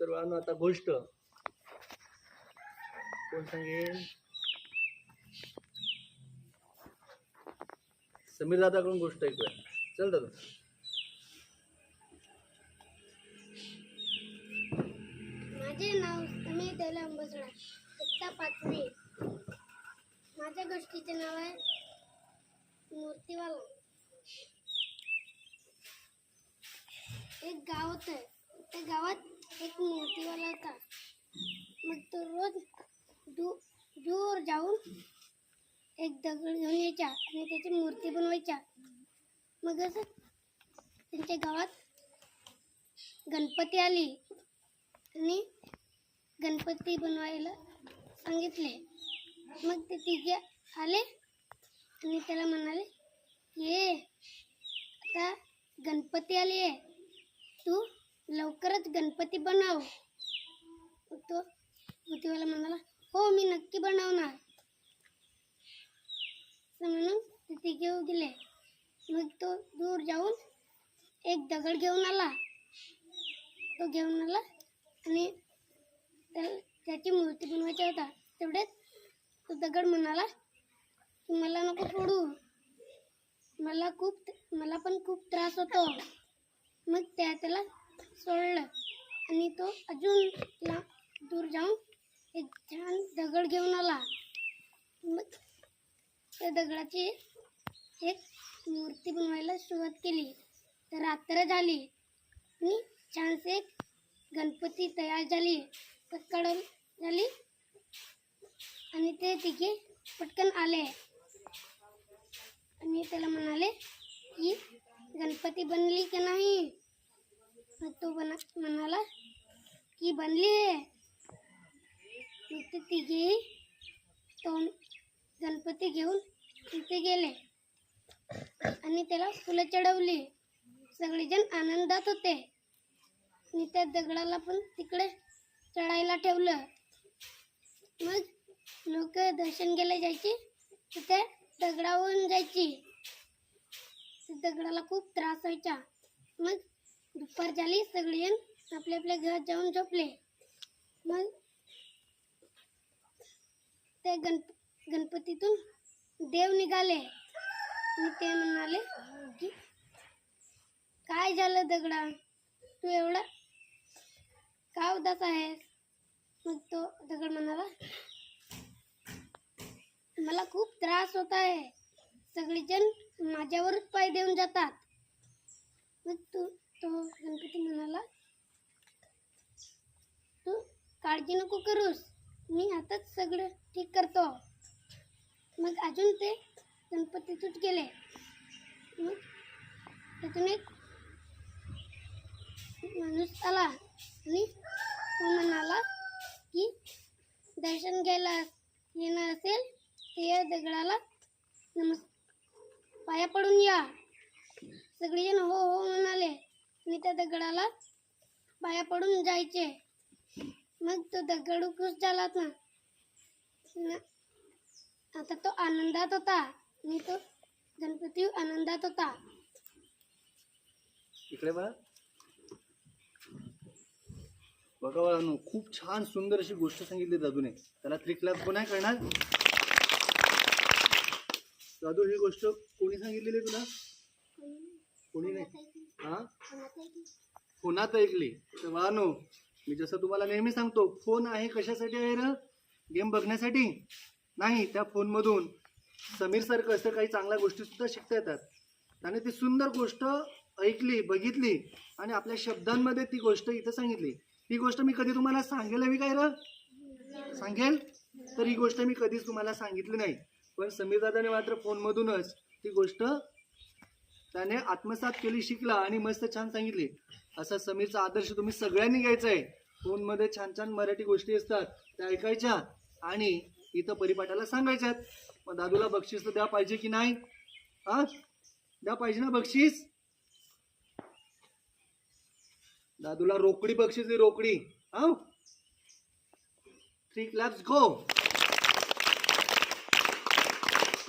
तर आता गोष्ट. कोण सांगेल? समीर दादाकडून गोष्ट ऐकूया. चल दादा. माझे नाव समीर त्याला अंबसडा. इयत्ता पाचवी माझ्या गोष्टीचे नाव आहे मूर्तीवाला. एक गाव होतं. त्या गावात एक मूर्तीवाला होता. मग तो रोज दू दूर जाऊन एक दगड घेऊन यायचा आणि त्याची मूर्ती बनवायच्या मग असं त्यांच्या गावात गणपती आली आणि गणपती बनवायला सांगितले. मग ते तिघे आले आणि त्याला म्हणाले ये आता गणपती आली आहे तू लवकरच गणपती बनव. तो युतीवाला म्हणाला हो मी नक्की बनवणार. म्हणून तिथे घेऊ गेले मग तो दूर जाऊन एक दगड घेऊन आला. तो घेऊन आला आणि त्याची मूर्ती बनवायची होता. तेवढेच तो दगड म्हणाला की मला नको सोडू. मला खूप मला पण खूप त्रास होतो. मग त्या त्याला सोडलं. आणि तो अजून तिला दूर जाऊन एक छान दगड घेऊन आला. मग त्या दगडाची एक मूर्ती बनवायला सुरुवात केली. तर रात्र झाली आणि छानसे एक गणपती तयार झाली. सकाळ झाली आणि ते तिघे पटकन आले. आणि त्याला म्हणाले की गणपती बनली की नाही? मग तो बना म्हणाला की बनली आहे. मग ते तिघेही तो गणपती घेऊन तिथे गेले. आणि त्याला फुलं चढवली. सगळेजण आनंदात होते. आणि त्या दगडाला पण तिकडे चढायला ठेवलं. मग लोक दर्शन घ्यायला जायची. तिथे दगडावरून जायची. दगडाला खूप त्रास व्हायचा. मग दुपार झाली सगळेजण आपल्या आपल्या घरात जाऊन झोपले. मग ते गण गणपतीतून देव निघाले. आणि ते म्हणाले की काय झालं दगडा? तू एवढा का उदास आहेस? मग तो दगड म्हणाला मला खूप त्रास होत आहे. सगळेजण माझ्यावरच पाय देऊन जातात. मग तू तो गणपती म्हणाला तू काळजी नको करूस. मी आताच सगळं ठीक करतो. मग अजून ते गणपती तुट गेले. मग त्यातून एक माणूस आला आणि तो म्हणाला की दर्शन घ्यायला येणार असेल ते या दगडाला नमस् पाया पडून या. सगळेजण हो हो म्हणाले. मी त्या दगडाला पाया पडून जायचे. मग तो दगड खुश झाला ना आता तो आनंदात होता. मी तो गणपती आनंदात होता. इकडे बघा. बघा बाळांनो खूप छान सुंदर अशी गोष्ट सांगितली दादूने त्याला त्रिकलाप कोण कोणा करणार दादू ही गोष्ट कोणी सांगितलेली तुला? कोणी नाही. हा? फोनात ऐकली? तर बाळांनो मी जसं तुम्हाला नेहमी सांगतो फोन आहे कशासाठी आहे र? गेम बघण्यासाठी? नाही त्या फोनमधून. समीर सारखं असं काही चांगल्या गोष्टी सुद्धा शिकता येतात. त्याने ती सुंदर गोष्ट ऐकली बघितली आणि आपल्या शब्दांमध्ये ती गोष्ट इथं सांगितली. ही गोष्ट मी कधी तुम्हाला सांगेल हवी काय र? सांगेल? तर ही गोष्ट मी कधीच तुम्हाला सांगितली नाही. पण समीर दादाने मात्र फोनमधूनच ती गोष्ट त्याने आत्मसात केली शिकला आणि मस्त छान सांगितली. असा समीरचा आदर्श तुम्ही सगळ्यांनी घ्यायचा आहे. फोनमध्ये छान छान मराठी गोष्टी असतात त्या ऐकायच्या आणि इथं परिपाठाला सांगायच्यात. मग दादूला बक्षीस तर द्या पाहिजे की नाही? हा? द्या पाहिजे ना बक्षीस? दादूला रोकडी बक्षीस रोकडी. हा? थ्री क्लॅप्स गो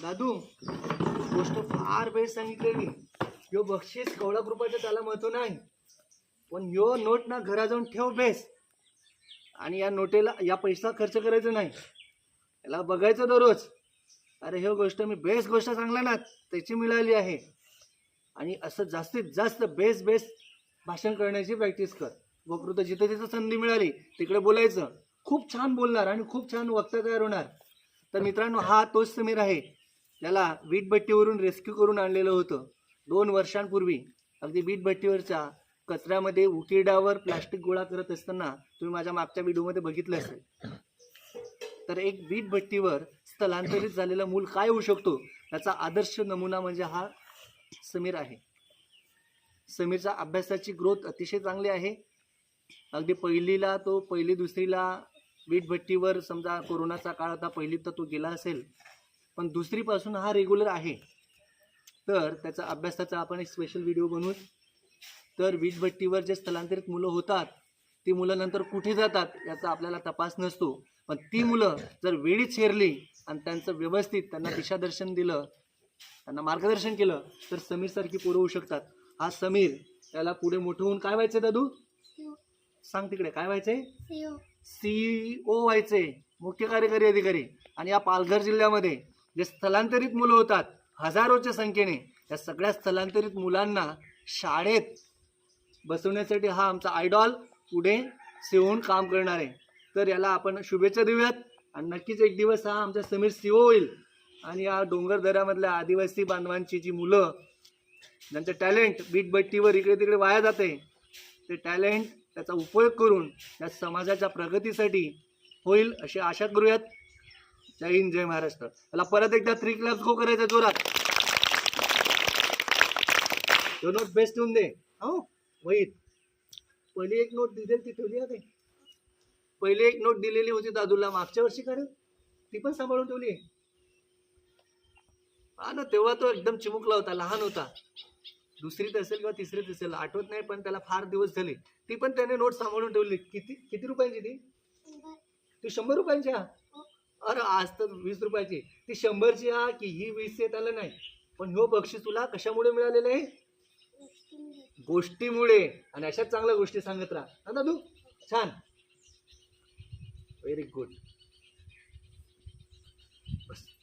दादू गोष्ट फार वेळ सांगितलेली. यो बक्षीस कवळा कृपाचं त्याला महत्त्व नाही. पण यो नोट ना घरा जाऊन ठेव बेस आणि या नोटेला या पैसा खर्च करायचा नाही. याला बघायचं दररोज. अरे हे गोष्ट मी बेस्ट गोष्ट सांगला ना त्याची मिळाली आहे. आणि असं जास्तीत जास्त बेस्ट बेस्ट भाषण करण्याची प्रॅक्टिस कर. वकृत जिथे तिथं संधी मिळाली तिकडे बोलायचं. खूप छान बोलणार आणि खूप छान वक्ता तयार होणार. तर मित्रांनो हा तोच समीर आहे. त्याला वीटभट्टीवरून रेस्क्यू करून आणलेलं होतं. दोन वर्षांपूर्वी अगदी वीटभट्टीवरच्या कचऱ्यामध्ये उकिरडावर प्लास्टिक गोळा करत असताना तुम्ही माझ्या मागच्या व्हिडिओमध्ये बघितलं असेल. तर एक वीटभट्टीवर स्थलांतरित झालेला मूल काय होऊ शकतो याचा आदर्श नमुना म्हणजे हा समीर आहे. समीरचा अभ्यासाची ग्रोथ अतिशय चांगली आहे. अगदी पहिलीला तो पहिली दुसरीला वीटभट्टीवर समजा कोरोनाचा काळ होता पहिलीत तर तो गेला असेल. पण दुसरीपासून हा रेग्युलर आहे. तर त्याचा अभ्यासाचा आपण एक स्पेशल व्हिडिओ बनवू. तर वीटभट्टीवर जे स्थलांतरित मुलं होतात ती मुलं नंतर कुठे जातात याचा आपल्याला तपास नसतो. पण ती मुलं जर वेळीच हेरली आणि त्यांचं व्यवस्थित त्यांना दिशादर्शन दिलं त्यांना मार्गदर्शन केलं तर समीरसारखी पोरं होऊ शकतात. हा समीर त्याला पुढे मोठं होऊन काय व्हायचं दादू? सीओ सांग तिकडे काय व्हायचंय? सीईओ व्हायचे मुख्य कार्यकारी अधिकारी. आणि या पालघर जिल्ह्यामध्ये जे स्थलांतरित मुलं होतात हजारोच्या संख्येने या सगळ्या स्थलांतरित मुलांना शाळेत बसवण्यासाठी हा आमचा आयडॉल पुढे सेवून काम करणार आहे. तर याला आपण शुभेच्छा देऊयात. आणि नक्कीच एक दिवस हा आमचा समीर सीओ होईल. आणि या डोंगर दऱ्यामधल्या आदिवासी बांधवांची जी मुलं ज्यांचं टॅलेंट बीटबट्टीवर इकडे तिकडे वाया जाते ते टॅलेंट त्याचा उपयोग करून या समाजाच्या प्रगतीसाठी होईल अशी आशा करूयात. जय हिंद जय महाराष्ट्र. त्याला परत एकदा थ्री क्लास गो करायचा जोरात. तो नोट बेस्ट ठेवून दे. हो वहीत पहिली एक नोट दिलेली ती ठेवली आहे. पहिली एक नोट दिलेली होती दादूला. मागच्या वर्षी करे ती पण सांभाळून ठेवली हा ना तेव्हा तो एकदम चिमुकला होता लहान होता. दुसरीत असेल किंवा तिसरीत असेल आठवत नाही पण त्याला फार दिवस झाले. ती पण त्याने नोट सांभाळून ठेवली. किती किती रुपयांची ती? ती शंभर रुपयांची हा अरे आज तर वीस रुपयाची ती शंभरची हा की ही वीस येत आलं नाही. पण ह्यो बक्षीस तुला कशामुळे मिळालेलं आहे? गोष्टीमुळे. आणि अशाच चांगल्या गोष्टी सांगत राहा. दादू? छान. व्हेरी गुड बस.